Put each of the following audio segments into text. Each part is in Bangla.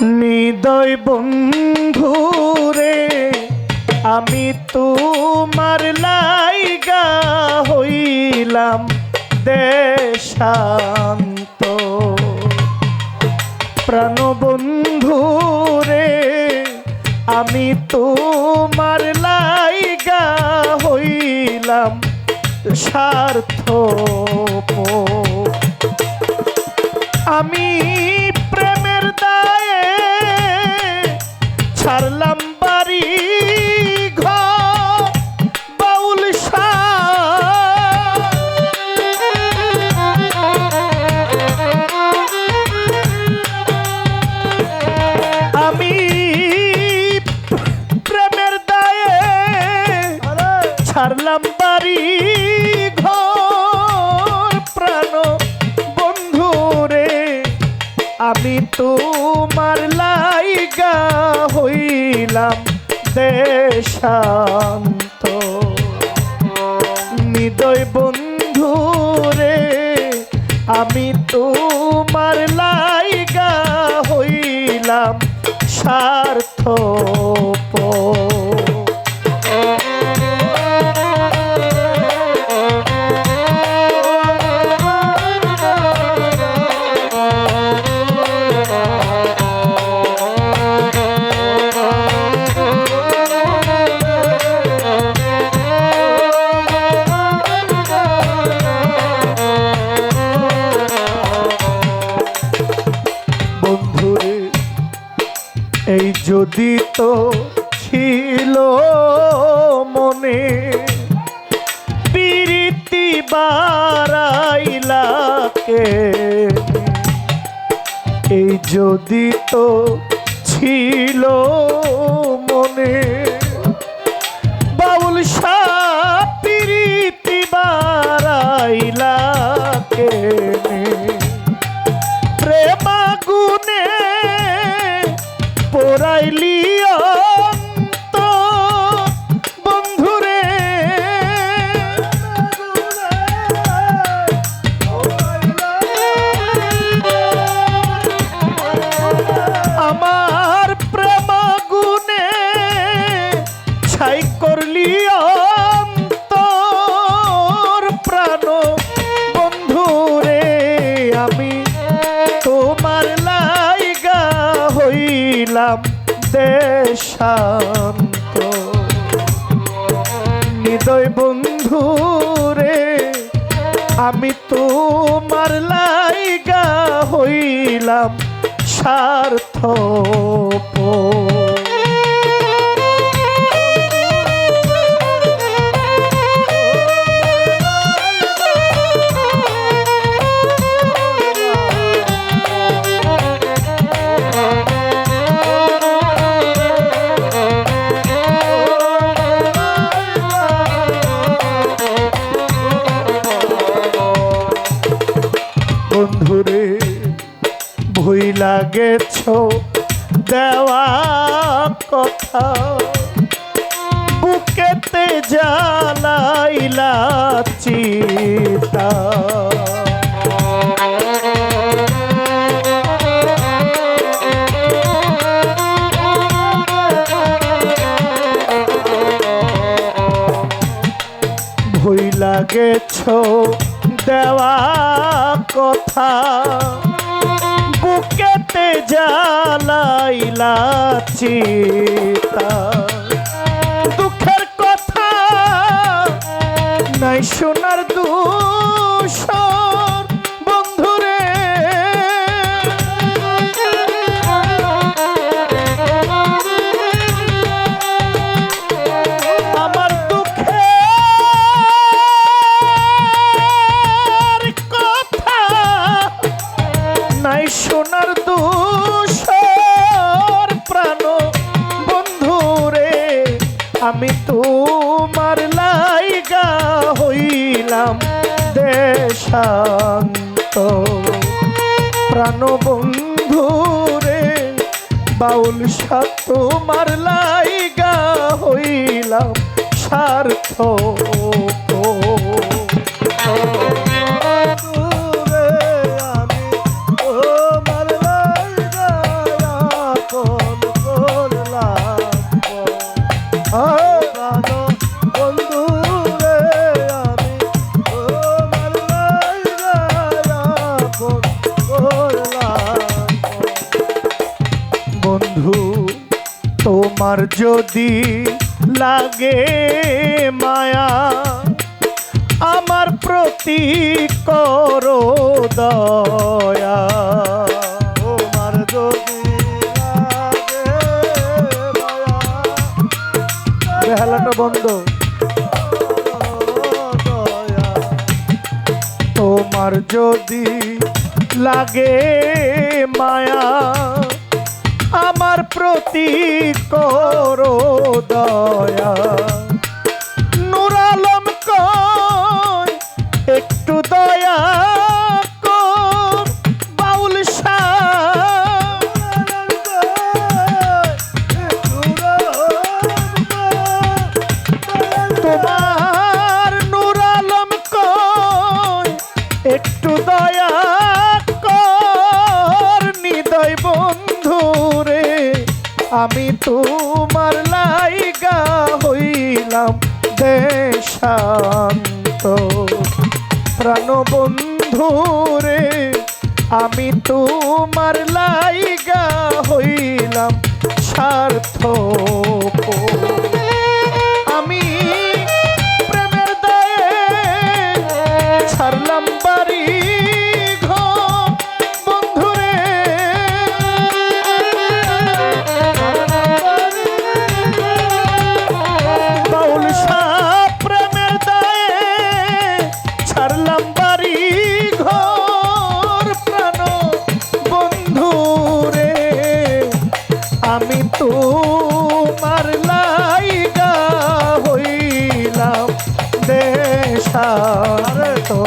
নিদয় বন্ধু রে আমি তোমার লাইগা হইলাম দেশান্ত। প্রাণবন্ধু রে আমি তোমার লাইগা হইলাম স্বার্থ আমি আমি তোমার লাইগা হইলাম দেশান্ত। নিদয় বন্ধু রে আমি তোমার লাইগা হইলাম স্বার্থ এই যদি তো ছিল মনে। প্রীতি বারাইলাকে এই যদি তো ছিল মনে। বাউল সাপিরিতি দেশান্ত হৃদয় বন্ধু রে আমি তোমার লাইগা হইলাম স্বার্থ বন্ধুরে ভুইলা গেছ দেওয়া কথা। বুকেতে জ্বালাইলা চিতা ভুইলা গেছ দেওয়া কথা। বুকেতে জ্বালাইলা চিতা। দুঃখের কথা নাই শোনার দূষর লাইগা হইলাম দেশান্ত। প্রাণ বন্ধুরে বাউল সাত তোমার লাইগা হইলাম স্বার্থ যদি লাগে মায়া। আমার প্রতি করো দয়া। তোমার যদি বেহালাটা বন্ধ। তোমার যদি লাগে মায়া আমার প্রতি করো দয়া। দেশান্ত প্রাণ বন্ধু রে আমি তোমার লাইগা হইলাম স্বার্থ তোমার লাইগা হইলাম দেশার তো।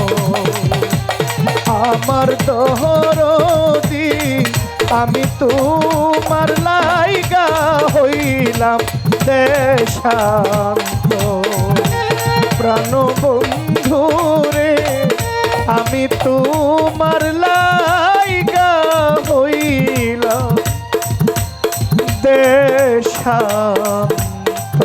আমার দহরদি আমি তোমার লাইগা হইলাম দেশান্ত প্রাণ বন্ধুরে আমি তোমার লাইগা শান্ত